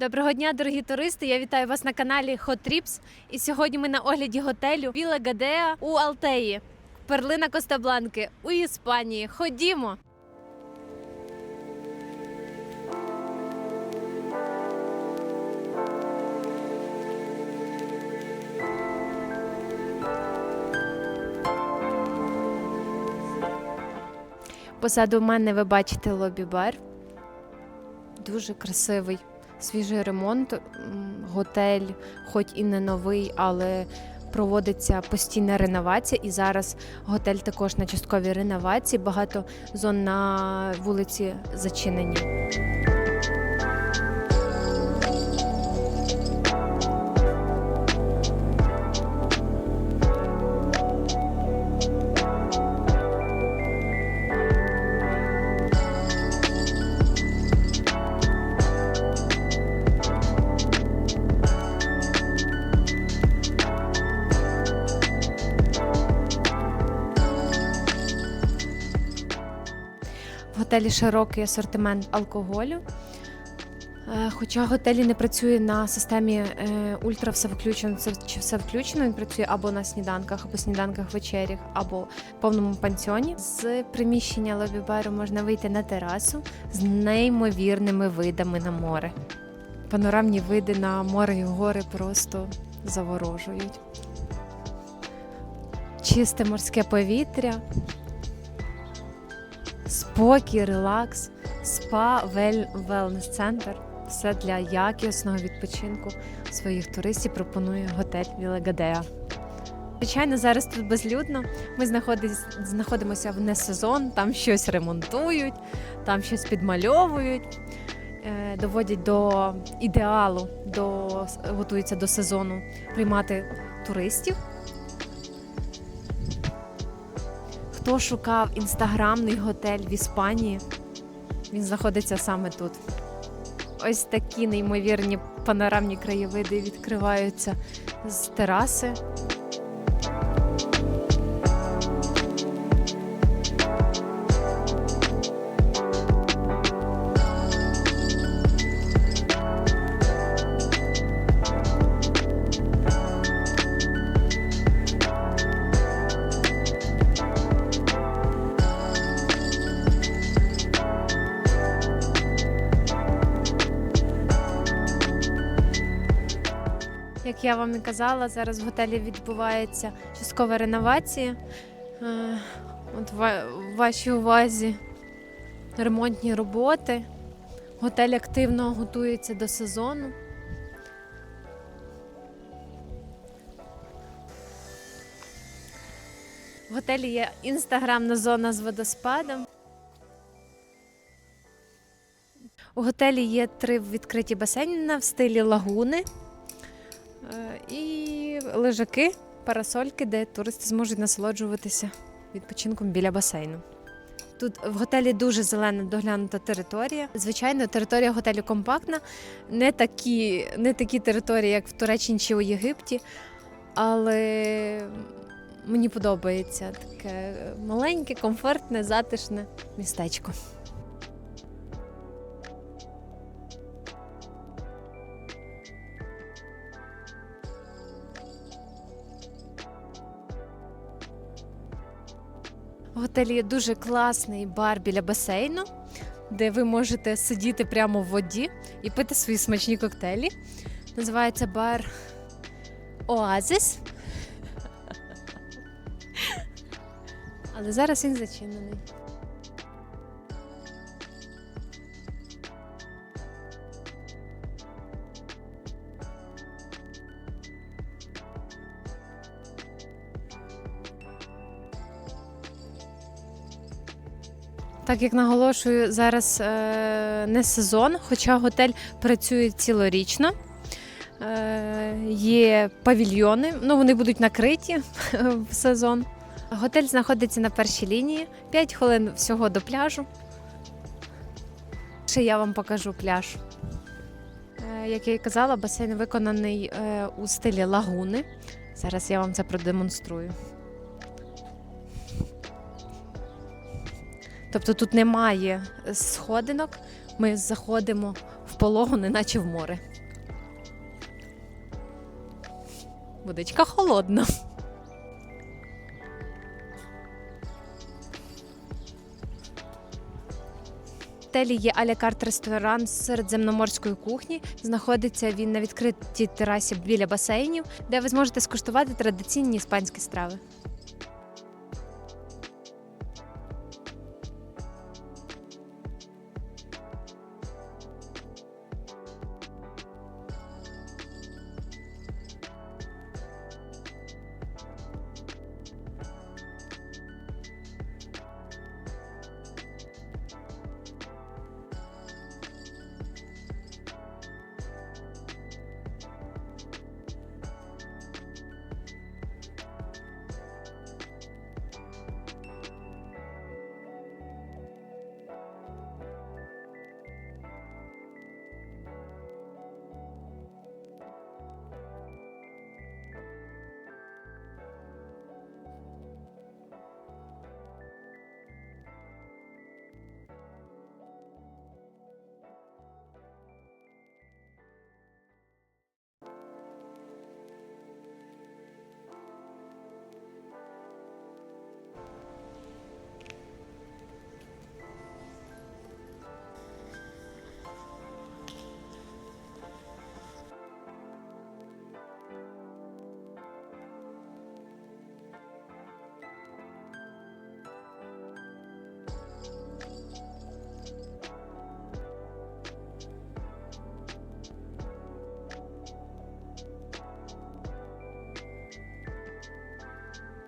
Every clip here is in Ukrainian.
Доброго дня, дорогі туристи! Я вітаю вас на каналі Hot Trips. І сьогодні ми на огляді готелю Біла Гадеа у Алтеї, перлина Коста-Бланки у Іспанії. Ходімо! Позаду мене ви бачите лобі-бар. Дуже красивий, свіжий ремонт. Готель, хоч і не новий, але проводиться постійна реновація. І зараз готель також на частковій реновації. Багато зон на вулиці зачинені. В готелі широкий асортимент алкоголю. Е, Хоча готелі не працює на системі е, ультра все включено, це чи все включено. Він працює або на сніданках, або сніданках вечерях, або в повному пансіоні. З приміщення лобі-бару можна вийти на терасу з неймовірними видами на море. Панорамні види на море і гори просто заворожують. Чисте морське повітря, спокій, релакс, спа, велнес центр. Все для якісного відпочинку своїх туристів пропонує готель Вілагадея. Звичайно, зараз тут безлюдно. Ми знаходимося в несезон, там щось ремонтують, там щось підмальовують, е, доводять до ідеалу, до, готуються до сезону приймати туристів. Хто шукав інстаграмний готель в Іспанії, він знаходиться саме тут. Ось такі неймовірні панорамні краєвиди відкриваються з тераси. Я вам і казала, зараз в готелі відбувається часткова реновація. Е, От в вашій увазі ремонтні роботи. Готель активно готується до сезону. В готелі є інстаграмна зона з водоспадом. У готелі є три відкриті басейни в стилі лагуни. Е, І лежаки, парасольки, де туристи зможуть насолоджуватися відпочинком біля басейну. Тут в готелі дуже зелена доглянута територія. Звичайно, територія готелю компактна, не такі, не такі території, як в Туреччині чи у Єгипті, але мені подобається таке маленьке, комфортне, затишне містечко. В готелі є дуже класний бар біля басейну, де ви можете сидіти прямо в воді і пити свої смачні коктейлі. Називається бар Оазис. Але зараз він зачинений. Так як наголошую, зараз е, не сезон, хоча готель працює цілорічно. Е, є павільйони, ну вони будуть накриті в сезон. Готель знаходиться на першій лінії, 5 хвилин всього до пляжу. Ще я вам покажу пляж. Е, як я і казала, басейн виконаний у стилі лагуни. Зараз я вам це продемонструю. Тобто тут немає сходинок, ми заходимо в полого, неначе в море. Водичка холодна. В готелі є аля карт ресторан середземноморської кухні. Знаходиться він на відкритій терасі біля басейнів, де ви зможете скуштувати традиційні іспанські страви.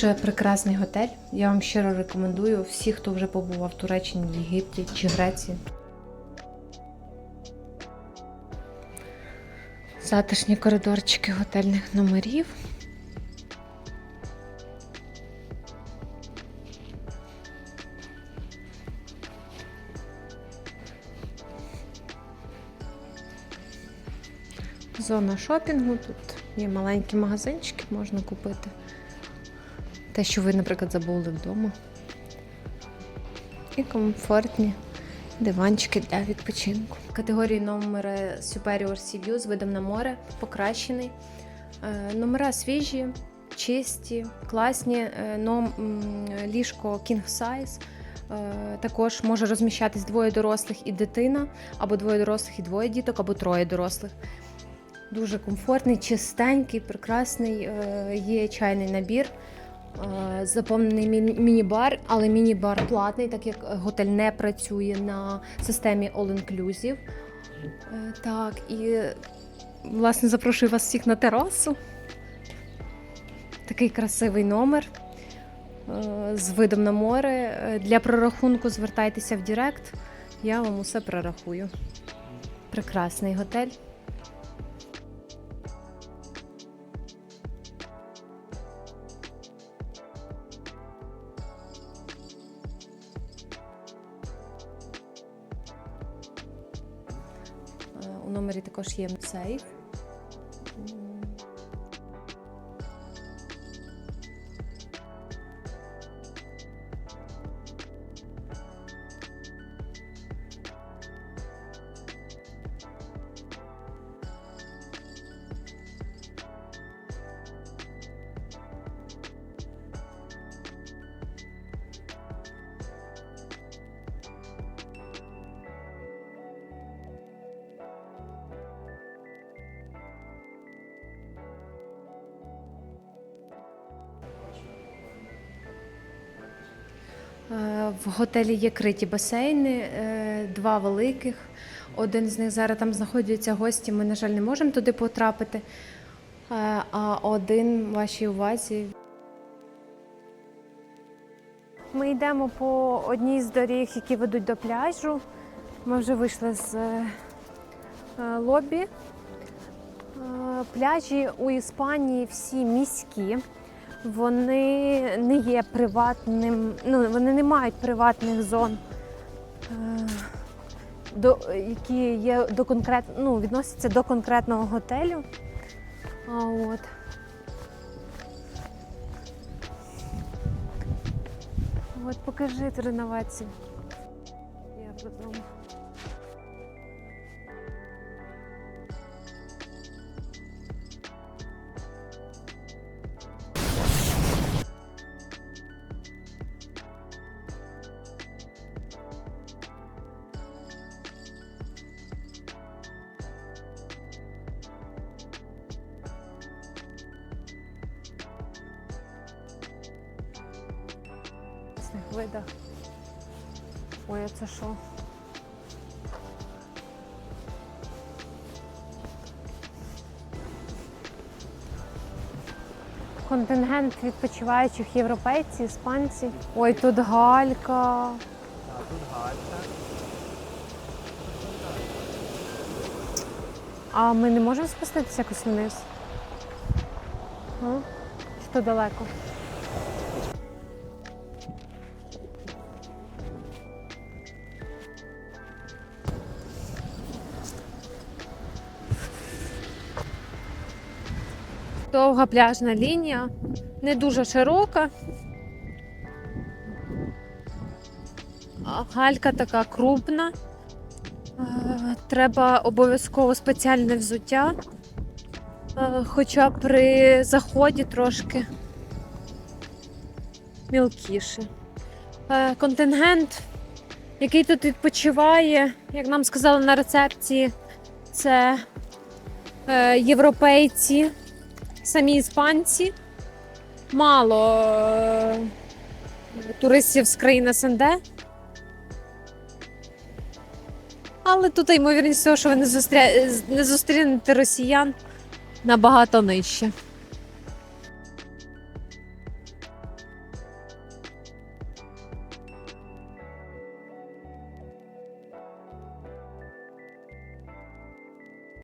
Дуже прекрасний готель. Я вам щиро рекомендую всі, хто вже побував в Туреччині, Єгипті чи Греції. Затишні коридорчики готельних номерів. Зона шопінгу. Тут є маленькі магазинчики, можна купити. Те, що ви, наприклад, забули вдома. І комфортні диванчики для відпочинку. Категорії номери Superior Sea View з видом на море покращений. Е, Номера свіжі, чисті, класні. Е, Ном, ліжко King Size. Е, Також може розміщатись двоє дорослих і дитина, або двоє дорослих і двоє діток, або троє дорослих. Дуже комфортний, чистенький, прекрасний. Є чайний набір. Е, Заповнений міні-бар, але міні-бар платний, так як готель не працює на системі All Inclusive. Е, Так, і власне запрошую вас всіх на терасу. Такий красивий номер е, з видом на море. Для прорахунку звертайтеся в Директ, я вам усе прорахую. Прекрасний готель. Номері також є сейф. В готелі є криті басейни, е, два великих. Один з них зараз там знаходяться гості. Ми, на жаль, не можемо туди потрапити. Е, А один вашій увазі. Ми йдемо по одній з доріг, які ведуть до пляжу. Ми вже вийшли з е, е, лобі. Е, Пляжі у Іспанії всі міські. Вони не є приватним, ну вони не мають приватних зон, е, до, які є до конкрет, ну, відносяться до конкретного готелю. А от. От покажи реновацію. Я потім. Видах. Ой, а це що? Контингент відпочиваючих європейці, іспанці. Ой, тут галька. Так, тут галька. А ми не можемо спуститися якось вниз? А? Чи то далеко? Довга пляжна лінія, не дуже широка. Галька така крупна. Е, Треба обов'язково спеціальне взуття. Е, Хоча при заході трошки мілкіше. Е, Контингент, який тут відпочиває, як нам сказали на рецепції, це європейці, самі іспанці. Мало е, туристів з країн СНД. Але тут ймовірність того, що ви не, зустрінете росіян набагато нижче.